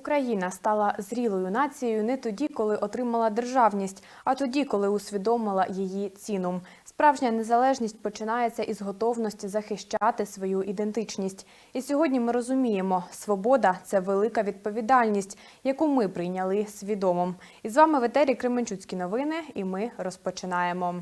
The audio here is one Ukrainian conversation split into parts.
Україна стала зрілою нацією не тоді, коли отримала державність, а тоді, коли усвідомила її ціну. Справжня незалежність починається із готовності захищати свою ідентичність. І сьогодні ми розуміємо, свобода це велика відповідальність, яку ми прийняли свідомо. І з вами в етері Кременчуцькі новини, і ми розпочинаємо.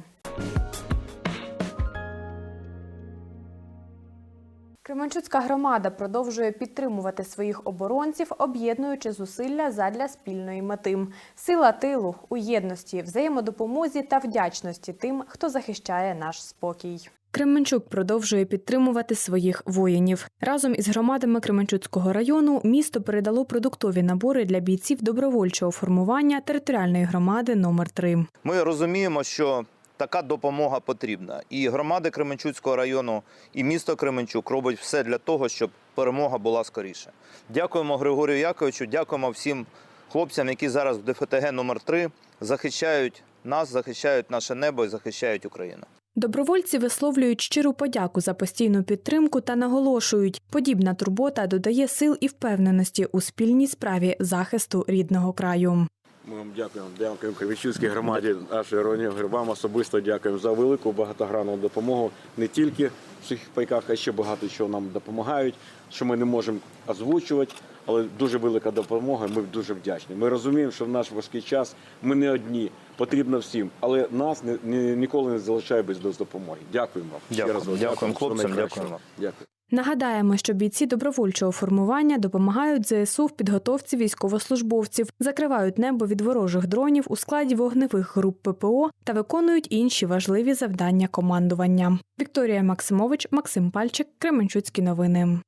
Кременчуцька громада продовжує підтримувати своїх оборонців, об'єднуючи зусилля задля спільної мети. Сила тилу у єдності, взаємодопомозі та вдячності тим, хто захищає наш спокій. Кременчук продовжує підтримувати своїх воїнів. Разом із громадами Кременчуцького району місто передало продуктові набори для бійців добровольчого формування територіальної громади номер 3 Ми розуміємо, що така допомога потрібна. І громади Кременчуцького району, і місто Кременчук робить все для того, щоб перемога була скоріше. Дякуємо Григорію Яковичу, дякуємо всім хлопцям, які зараз в ДФТГ номер 3 захищають нас, захищають наше небо і захищають Україну. Добровольці висловлюють щиру подяку за постійну підтримку та наголошують, подібна турбота додає сил і впевненості у спільній справі захисту рідного краю. Ми вам дякуємо, дякуємо Кривичівській громаді, нашої районі вам особисто дякуємо за велику багатогранну допомогу не тільки в цих пайках, а ще багато чого нам допомагають, що ми не можемо озвучувати, але дуже велика допомога. Ми дуже вдячні. Ми розуміємо, що в наш важкий час ми не одні, потрібно всім, але нас не, не- ніколи не залишає без допомоги. Дякуємо вам. Дякую. Дякуємо хлопцям, дякуємо. Дякую. Нагадаємо, що бійці добровольчого формування допомагають ЗСУ в підготовці військовослужбовців, закривають небо від ворожих дронів у складі вогневих груп ППО та виконують інші важливі завдання командування. Вікторія Максимович, Максим Пальчик, Кременчуцькі новини.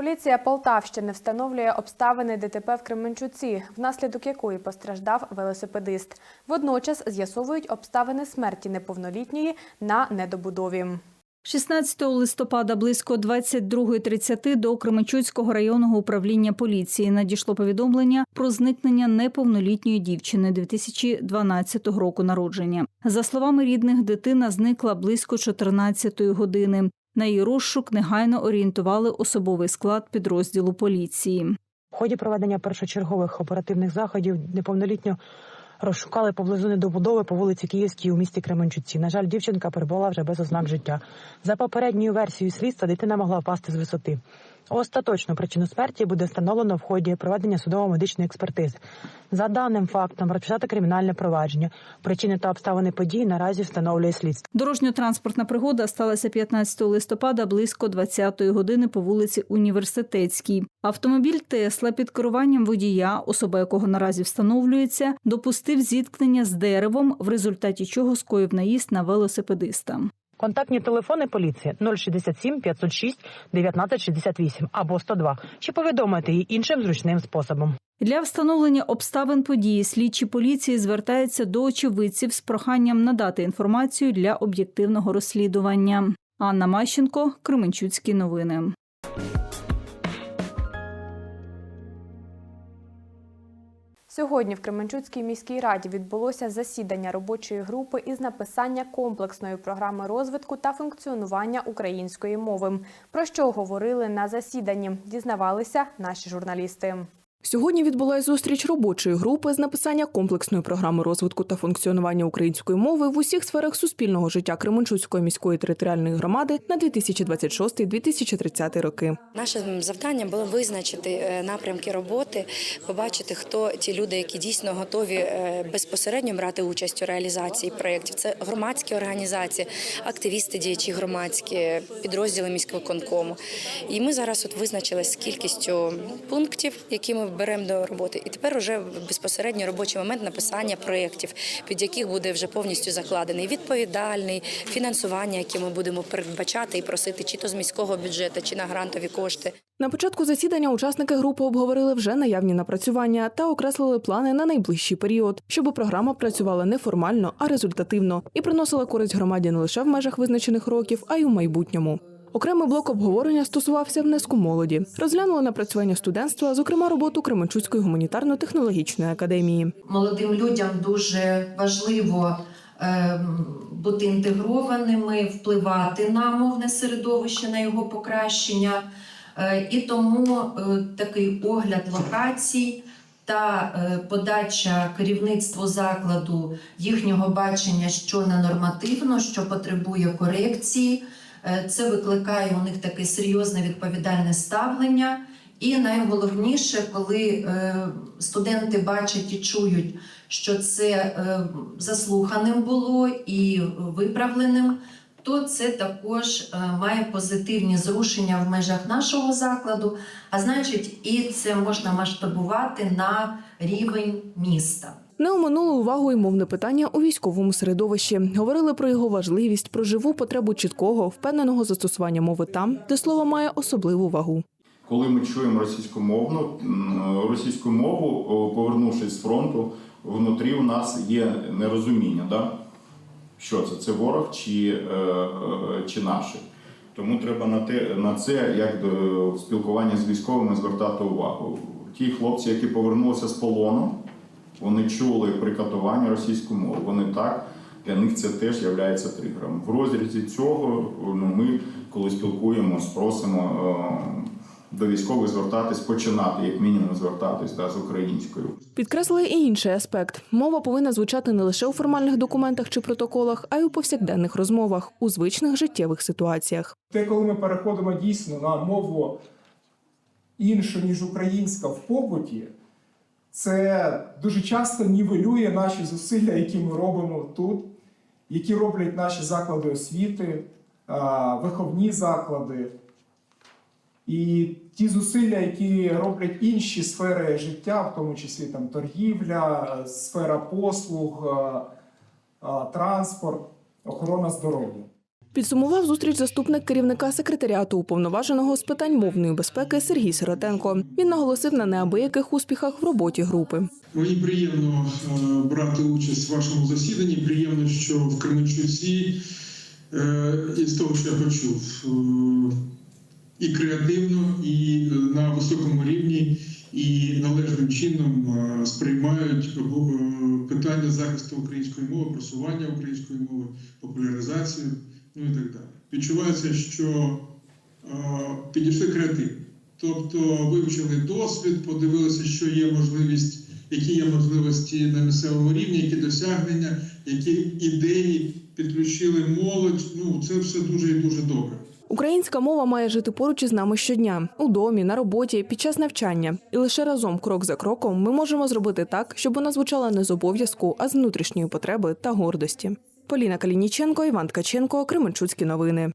Поліція Полтавщини встановлює обставини ДТП в Кременчуці, внаслідок якої постраждав велосипедист. Водночас з'ясовують обставини смерті неповнолітньої на недобудові. 16 листопада близько 22.30 до Кременчуцького районного управління поліції надійшло повідомлення про зникнення неповнолітньої дівчини 2012 року народження. За словами рідних, дитина зникла близько 14 години. На її розшук негайно орієнтували особовий склад підрозділу поліції. В ході проведення першочергових оперативних заходів неповнолітньо розшукали поблизу недобудови по вулиці Київській у місті Кременчуці. На жаль, дівчинка перебула вже без ознак життя. За попередньою версією слідства, дитина могла впасти з висоти. Остаточну причину смерті буде встановлено в ході проведення судово-медичної експертизи. За даним фактом розпочато кримінальне провадження. Причини та обставини події наразі встановлює слідство. Дорожньо-транспортна пригода сталася 15 листопада близько 20-ї години по вулиці Університетській. Автомобіль Тесла під керуванням водія, особа якого наразі встановлюється, допустив зіткнення з деревом, в результаті чого скоїв наїзд на велосипедиста. Контактні телефони поліції 067 506 1968 або 102, чи повідомити її іншим зручним способом. Для встановлення обставин події слідчі поліції звертаються до очевидців з проханням надати інформацію для об'єктивного розслідування. Анна Мащенко, Кременчуцькі новини. Сьогодні в Кременчуцькій міській раді відбулося засідання робочої групи із написання комплексної програми розвитку та функціонування української мови. Про що говорили на засіданні, дізнавалися наші журналісти. Сьогодні відбулася зустріч робочої групи з написання комплексної програми розвитку та функціонування української мови в усіх сферах суспільного життя Кременчуцької міської територіальної громади на 2026-2030 роки. Нашим завданням було визначити е, напрямки роботи, побачити, хто ті люди, які дійсно готові е, безпосередньо брати участь у реалізації проєктів. Це громадські організації, активісти, діячі громадські, підрозділи міськвиконкому. І ми зараз от визначились з кількістю пунктів, які ми беремо до роботи. І тепер уже безпосередньо робочий момент написання проєктів, під яких буде вже повністю закладений відповідальний фінансування, яке ми будемо передбачати і просити чи то з міського бюджету, чи на грантові кошти. На початку засідання учасники групи обговорили вже наявні напрацювання та окреслили плани на найближчий період, щоб програма працювала не формально, а результативно і приносила користь громаді не лише в межах визначених років, а й у майбутньому. Окремий блок обговорення стосувався внеску молоді. Розглянули напрацювання студентства, зокрема роботу Кременчуцької гуманітарно-технологічної академії. молодим людям дуже важливо ем, бути інтегрованими, впливати на мовне середовище, на його покращення. Е, І тому е, такий огляд локацій та е, подача керівництву закладу їхнього бачення, що ненормативно, що потребує корекції. Е, Це викликає у них таке серйозне відповідальне ставлення. І найголовніше, коли е, студенти бачать і чують, що це е, заслуханим було і виправленим, то це також має позитивні зрушення в межах нашого закладу, а значить, і це можна масштабувати на рівень міста. Не оминули увагу й мовне питання у військовому середовищі. Говорили про його важливість, про живу потребу чіткого, впевненого застосування мови там, де слово має особливу вагу. Коли ми чуємо російськомовну російську мову, повернувшись з фронту, внутрі у нас є нерозуміння, да? що це? Це ворог чи, е, е, чи наші. Тому треба на, те, на це, як до спілкування з військовими, звертати увагу. Ті хлопці, які повернулися з полону, вони чули при катуванні російську мову. Вони так, для них це теж є тригером. В розрізі цього ну, ми, коли спілкуємось, просимо е, до військових звертатись, починати, як мінімум, звертатись да, з українською. Підкреслили і інший аспект: мова повинна звучати не лише у формальних документах чи протоколах, а й у повсякденних розмовах у звичних життєвих ситуаціях. Те, коли ми переходимо дійсно на мову іншу, ніж українська в побуті, це дуже часто нівелює наші зусилля, які ми робимо тут, які роблять наші заклади освіти, виховні заклади. І ті зусилля, які роблять інші сфери життя, в тому числі там торгівля, сфера послуг, транспорт, охорона здоров'я. Підсумував зустріч заступник керівника секретаріату уповноваженого з питань мовної безпеки Сергій Сиротенко. Він наголосив на неабияких успіхах в роботі групи. Мені приємно е, брати участь в вашому засіданні. Приємно, що в Кременчуці е, із того, що я почув, е, і креативно, і на високому рівні, і належним чином сприймають питання захисту української мови, просування української мови, популяризацію, ну і так далі. Відчувається, що е, підійшли креативно. Тобто вивчили досвід, подивилися, що є можливість, які є можливості на місцевому рівні, які досягнення, які ідеї підключили молодь. Ну це все дуже і дуже добре. Українська мова має жити поруч із нами щодня у домі, на роботі, під час навчання. І лише разом, крок за кроком, ми можемо зробити так, щоб вона звучала не з обов'язку, а з внутрішньої потреби та гордості. Поліна Калініченко, Іван Ткаченко, Кременчуцькі новини.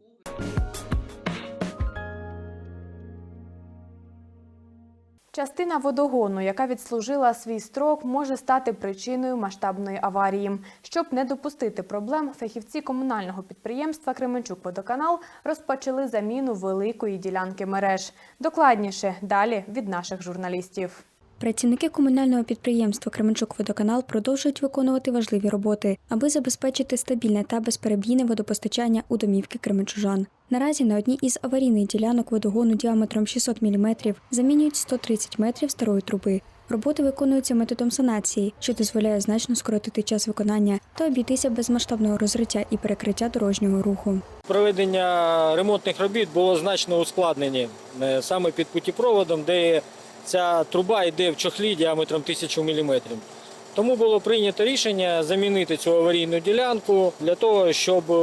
Частина водогону, яка відслужила свій строк, може стати причиною масштабної аварії. Щоб не допустити проблем, фахівці комунального підприємства Кременчук-Водоканал розпочали заміну великої ділянки мереж. Докладніше далі від наших журналістів. Працівники комунального підприємства Кременчук-Водоканал продовжують виконувати важливі роботи, аби забезпечити стабільне та безперебійне водопостачання у домівки кременчужан. Наразі на одній із аварійних ділянок водогону діаметром 600 мм замінюють 130 метрів старої труби. Роботи виконуються методом санації, що дозволяє значно скоротити час виконання та обійтися без масштабного розриття і перекриття дорожнього руху. Проведення ремонтних робіт було значно ускладнені е, саме під путіпроводом, де ця труба йде в чохлі діаметром 1000 мм. Тому було прийнято рішення замінити цю аварійну ділянку для того, щоб е,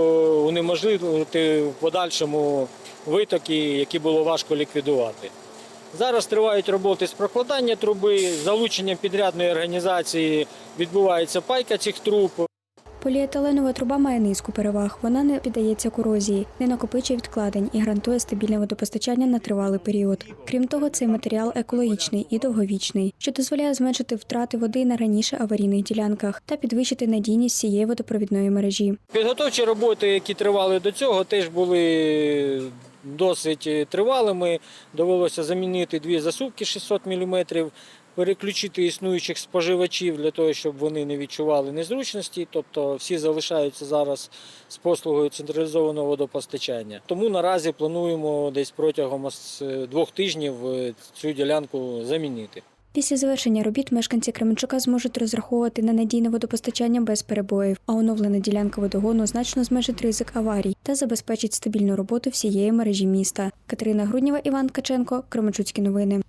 унеможливити в подальшому витоки, які було важко ліквідувати. Зараз тривають роботи з прокладання труби, залученням підрядної організації відбувається пайка цих труб. Поліетиленова труба має низку переваг. Вона не піддається корозії, не накопичує відкладень і гарантує стабільне водопостачання на тривалий період. Крім того, цей матеріал екологічний і довговічний, що дозволяє зменшити втрати води на раніше аварійних ділянках та підвищити надійність цієї водопровідної мережі. Підготовчі роботи, які тривали до цього, теж були досить тривалими. Довелося замінити дві засувки 600 мм, переключити існуючих споживачів для того, щоб вони не відчували незручності. Тобто всі залишаються зараз з послугою централізованого водопостачання. Тому наразі плануємо десь протягом двох тижнів е, цю ділянку замінити. Після завершення робіт мешканці Кременчука зможуть розраховувати на надійне водопостачання без перебоїв, а оновлена ділянка водогону значно зменшить ризик аварій та забезпечить стабільну роботу всієї мережі міста. Катерина Груднєва, Іван Ткаченко, Кременчуцькі новини.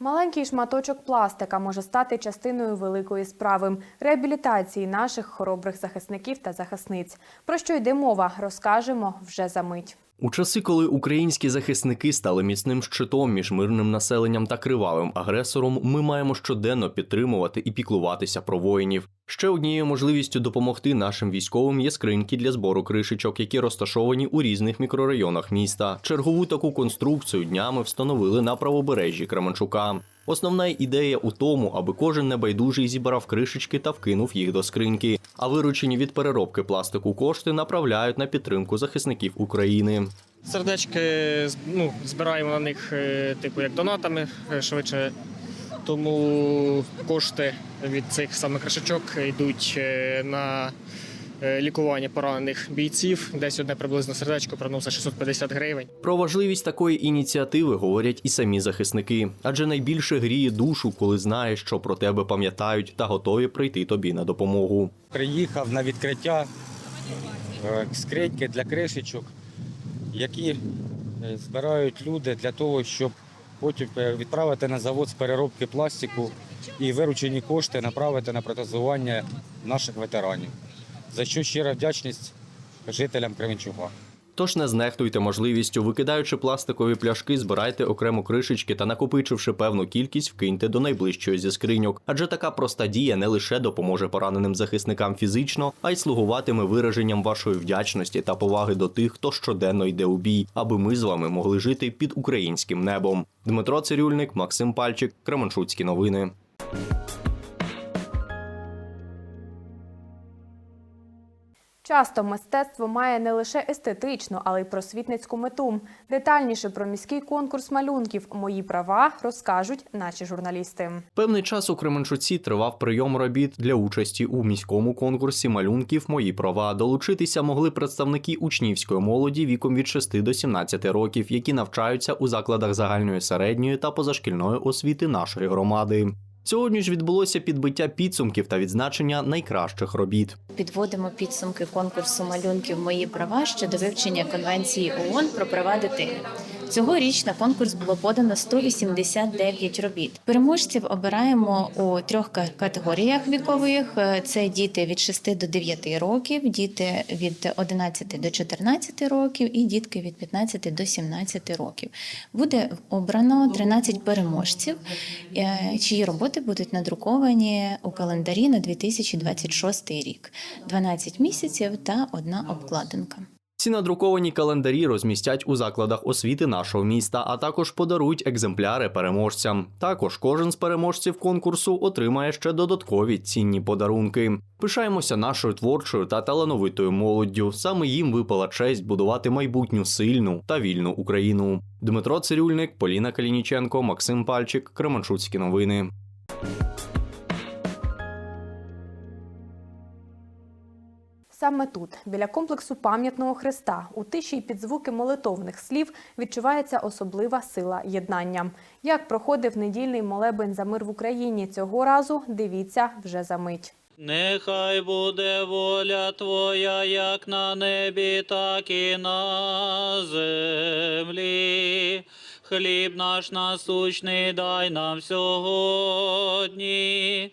Маленький шматочок пластика може стати частиною великої справи реабілітації наших хоробрих захисників та захисниць. Про що йде мова, розкажемо вже за мить. У часи, коли українські захисники стали міцним щитом між мирним населенням та кривавим агресором, ми маємо щоденно підтримувати і піклуватися про воїнів. Ще однією можливістю допомогти нашим військовим є скриньки для збору кришечок, які розташовані у різних мікрорайонах міста. Чергову таку конструкцію днями встановили на правобережжі Кременчука. Основна ідея у тому, аби кожен небайдужий зібрав кришечки та вкинув їх до скриньки, а виручені від переробки пластику кошти направляють на підтримку захисників України. Сердечки ну, збираємо на них, е, типу, як донатами е, швидше. Тому кошти від цих самих кришечок йдуть е, на лікування поранених бійців. Десь одне приблизно сердечко приносить 650 гривень. Про важливість такої ініціативи говорять і самі захисники, адже найбільше гріє душу, коли знаєш, що про тебе пам'ятають та готові прийти тобі на допомогу. Приїхав на відкриття е, скриньки для кришечок, які е, збирають люди для того, щоб потім е, відправити на завод з переробки пластику і виручені кошти направити на протезування наших ветеранів. За що щира вдячність жителям Кременчуга. Тож не знехтуйте можливістю, викидаючи пластикові пляшки, збирайте окремо кришечки та накопичивши певну кількість, вкиньте до найближчої зі скриньок. Адже така проста дія не лише допоможе пораненим захисникам фізично, а й слугуватиме вираженням вашої вдячності та поваги до тих, хто щоденно йде у бій, аби ми з вами могли жити під українським небом. Дмитро Цирюльник, Максим Пальчик, Кременчуцькі новини. Часто мистецтво має не лише естетичну, але й просвітницьку мету. Детальніше про міський конкурс малюнків Мої права розкажуть наші журналісти. Певний час у Кременчуці тривав прийом робіт для участі у міському конкурсі малюнків Мої права. Долучитися могли представники учнівської молоді віком від 6 до 17 років, які навчаються у закладах загальної середньої та позашкільної освіти нашої громади. Сьогодні ж відбулося підбиття підсумків та відзначення найкращих робіт. Підводимо підсумки конкурсу малюнків Мої права щодо вивчення конвенції ООН про права дитини. Цьогоріч на конкурс було подано 189 робіт. Переможців обираємо у трьох категоріях вікових: Е, це діти від 6 до 9 років, діти від 11 до 14 років і дітки від 15 до 17 років. Буде обрано 13 переможців, е, чиї роботи будуть надруковані у календарі на 2026 рік. 12 місяців та одна обкладинка. Ці надруковані календарі розмістять у закладах освіти нашого міста, а також подарують екземпляри переможцям. Також кожен з переможців конкурсу отримає ще додаткові цінні подарунки. Пишаємося нашою творчою та талановитою молоддю. Саме їм випала честь будувати майбутню сильну та вільну Україну. Дмитро Цирюльник, Поліна Калініченко, Максим Пальчик, Кременчуцькі новини. Саме тут, біля комплексу пам'ятного хреста, у тиші й під звуки молитовних слів відчувається особлива сила єднання. Як проходив недільний молебень за мир в Україні цього разу, дивіться вже за мить. Нехай буде воля Твоя, як на небі, так і на землі. Хліб наш насущний дай нам сьогодні.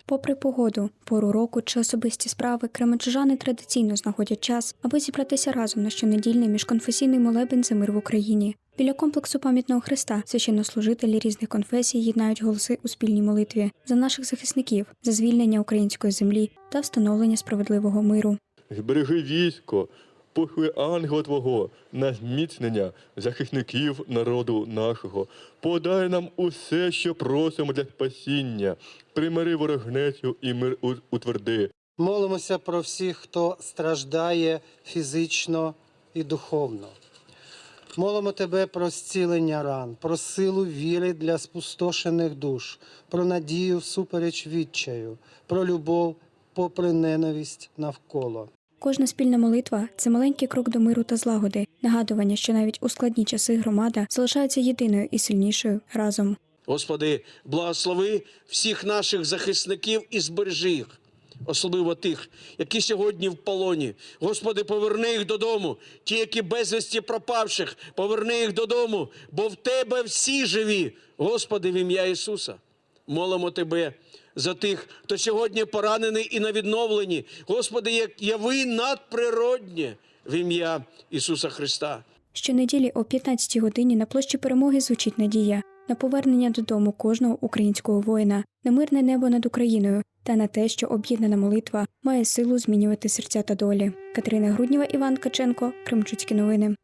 Попри погоду, пору року чи особисті справи, кременчужани традиційно знаходять час, аби зібратися разом на щонедільний міжконфесійний молебень за мир в Україні. Біля комплексу пам'ятного хреста священнослужителі різних конфесій єднають голоси у спільній молитві за наших захисників, за звільнення української землі та встановлення справедливого миру. Збережи військо, пошли ангела Твого на зміцнення захисників народу нашого. Подай нам усе, що просимо для спасіння. Примири ворогнецю і мир утверди. Молимося про всіх, хто страждає фізично і духовно. Молимо тебе про зцілення ран, про силу віри для спустошених душ, про надію всупереч відчаю, про любов попри ненависть навколо. Кожна спільна молитва це маленький крок до миру та злагоди, нагадування, що навіть у складні часи громада залишається єдиною і сильнішою разом. Господи, благослови всіх наших захисників і збережи їх, особливо тих, які сьогодні в полоні. Господи, поверни їх додому. Ті, які безвісті пропавших, поверни їх додому, бо в Тебе всі живі. Господи, в ім'я Ісуса. Молимо Тебе за тих, хто сьогодні поранений і на відновленні. Господи, як яви надприроднє в ім'я Ісуса Христа. Щонеділі о 15-й годині на площі перемоги звучить надія на повернення додому кожного українського воїна, на мирне небо над Україною та на те, що об'єднана молитва має силу змінювати серця та долі. Катерина Грудніва, Іван Ткаченко, Кримчуцькі новини.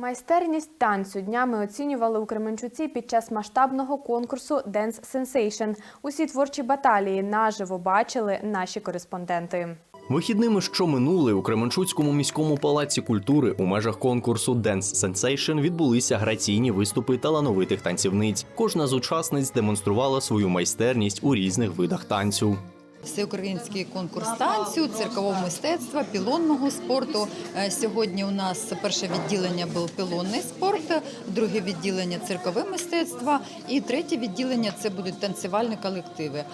Майстерність танцю днями оцінювали у Кременчуці під час масштабного конкурсу Dance Sensation. Усі творчі баталії наживо бачили наші кореспонденти. Вихідними, що минули у Кременчуцькому міському палаці культури у межах конкурсу Dance Sensation відбулися граційні виступи талановитих танцівниць. Кожна з учасниць демонструвала свою майстерність у різних видах танцю. Всеукраїнський конкурс танцю, циркового мистецтва, пілонного спорту. Е, Сьогодні у нас перше відділення був пілонний спорт, друге відділення циркове мистецтво і третє відділення це будуть танцювальні колективи.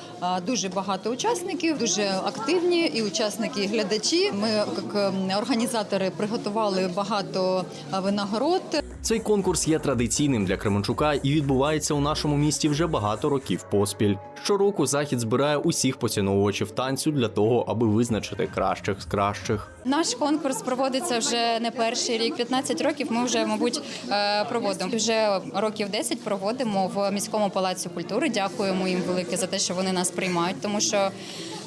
Дуже багато учасників, дуже активні і учасники, і глядачі. Ми як ем, організатори приготували багато винагород. Цей конкурс є традиційним для Кременчука і відбувається у нашому місті вже багато років поспіль. Щороку захід збирає усіх поціновувачів танцю для того, аби визначити кращих з кращих. Наш конкурс проводиться вже не перший рік. 15 років ми вже, мабуть, е, проводимо. Вже років 10 проводимо в міському палаці культури. Дякуємо їм велике за те, що вони нас приймають, тому що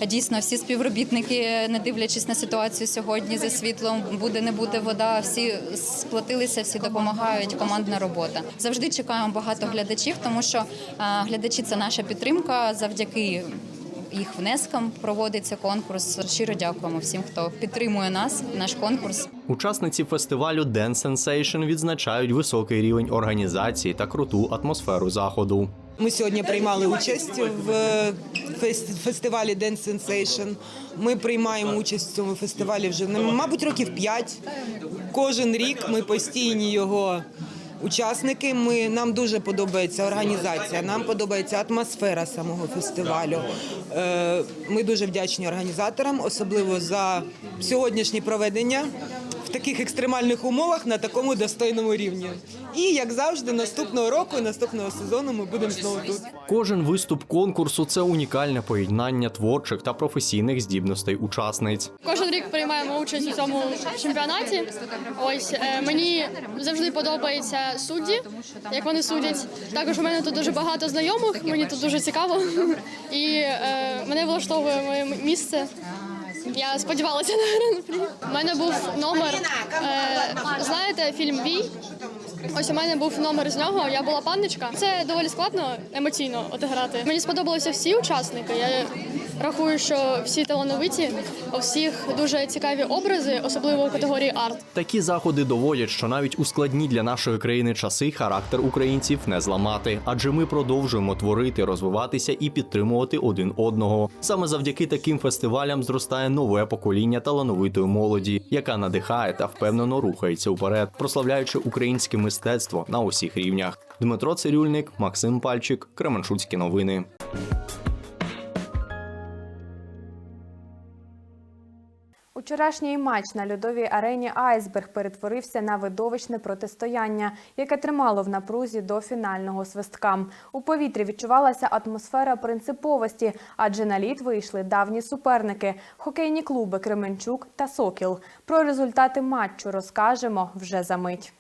дійсно всі співробітники, не дивлячись на ситуацію сьогодні за світлом, буде не буде вода. Всі сплотилися, всі допомагають. Командна робота. Завжди чекаємо багато глядачів, тому що е, глядачі це наша підтримка завдяки їх внескам проводиться конкурс. Щиро дякуємо всім, хто підтримує нас, наш конкурс. Учасниці фестивалю Dance Sensation відзначають високий рівень організації та круту атмосферу заходу. Ми сьогодні приймали участь в е, фес- фестивалі Dance Sensation. Ми приймаємо участь в цьому фестивалі вже мабуть років п'ять. Кожен рік ми постійні його учасники. Ми нам дуже подобається організація. Нам подобається атмосфера самого фестивалю. Е, Ми дуже вдячні організаторам, особливо за сьогоднішнє проведення в таких екстремальних умовах на такому достойному рівні. І як завжди, наступного року, наступного сезону ми будемо знову тут. Кожен виступ конкурсу це унікальне поєднання творчих та професійних здібностей учасниць. Кожен рік приймаємо участь у цьому чемпіонаті. Ось е, мені завжди подобаються судді, як вони судять. Також у мене тут дуже багато знайомих, мені тут дуже цікаво. І е, мене влаштовує моє місце. Я сподівалася на гран-прі. У мене був номер. Е, знаєте, фільм Вій. Ось у мене був номер з нього. Я була панночка. Це доволі складно емоційно отиграти. Мені сподобалися всі учасники. Я рахую, що всі талановиті, у всіх дуже цікаві образи, особливо у категорії арт. Такі заходи доводять, що навіть у складні для нашої країни часи характер українців не зламати, адже ми продовжуємо творити, розвиватися і підтримувати один одного. Саме завдяки таким фестивалям зростає нове покоління талановитої молоді, яка надихає та впевнено рухається вперед, прославляючи українське мистецтво на усіх рівнях. Дмитро Цирюльник, Максим Пальчик, Кременчуцькі новини. Учорашній матч на льодовій арені Айсберг перетворився на видовищне протистояння, яке тримало в напрузі до фінального свистка. У повітрі відчувалася атмосфера принциповості, адже на лід вийшли давні суперники хокейні клуби Кременчук та Сокіл. Про результати матчу розкажемо вже за мить.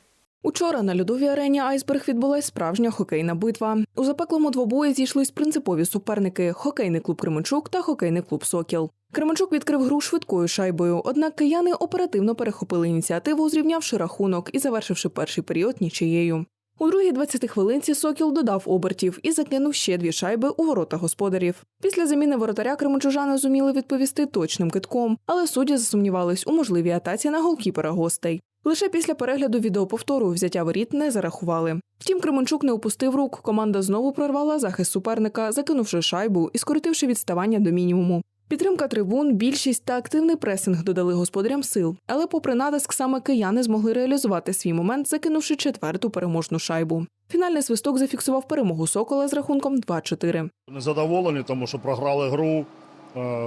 Учора на льодовій арені Айсберг відбулась справжня хокейна битва. У запеклому двобої зійшлись принципові суперники хокейний клуб Кременчук та хокейний клуб Сокіл. Кременчук відкрив гру швидкою шайбою, однак кияни оперативно перехопили ініціативу, зрівнявши рахунок і завершивши перший період нічиєю. У другій 20 хвилинці Сокіл додав обертів і закинув ще дві шайби у ворота господарів. Після заміни воротаря кременчужани зуміли відповісти точним китком, але судді засумнівались у можливій атаці на голкіпера гостей. Лише після перегляду відеоповтору взяття воріт не зарахували. Втім, Кременчук не опустив рук. Команда знову прорвала захист суперника, закинувши шайбу і скоротивши відставання до мінімуму. Підтримка трибун, більшість та активний пресинг додали господарям сил. Але, попри натиск, саме кияни змогли реалізувати свій момент, закинувши четверту переможну шайбу. Фінальний свисток зафіксував перемогу Сокола з рахунком 2-4. Незадоволені, тому що програли гру, е,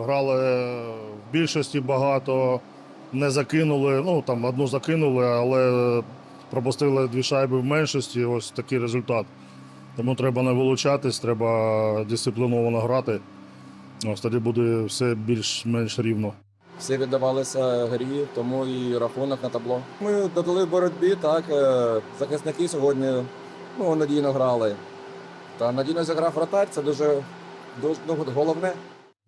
грали в більшості багато, не закинули. Ну там одну закинули, але пропустили дві шайби в меншості. Ось такий результат. Тому треба не вилучатись, треба дисципліновано грати. Ось тоді буде все більш-менш рівно. Всі віддавалися грі, тому і рахунок на табло. Ми додали боротьбі, так. е, Захисники сьогодні ну, надійно грали. Та надійно зіграв вратар, це дуже, дуже ну, головне.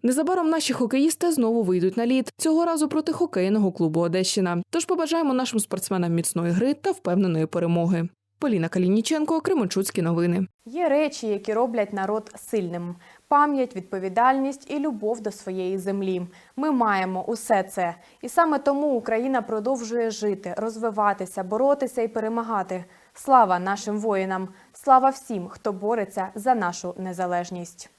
Незабаром наші хокеїсти знову вийдуть на лід цього разу проти хокейного клубу Одещина. Тож побажаємо нашим спортсменам міцної гри та впевненої перемоги. Поліна Калініченко, Кременчуцькі новини. Є речі, які роблять народ сильним: пам'ять, відповідальність і любов до своєї землі. Ми маємо усе це. І саме тому Україна продовжує жити, розвиватися, боротися і перемагати. Слава нашим воїнам! Слава всім, хто бореться за нашу незалежність.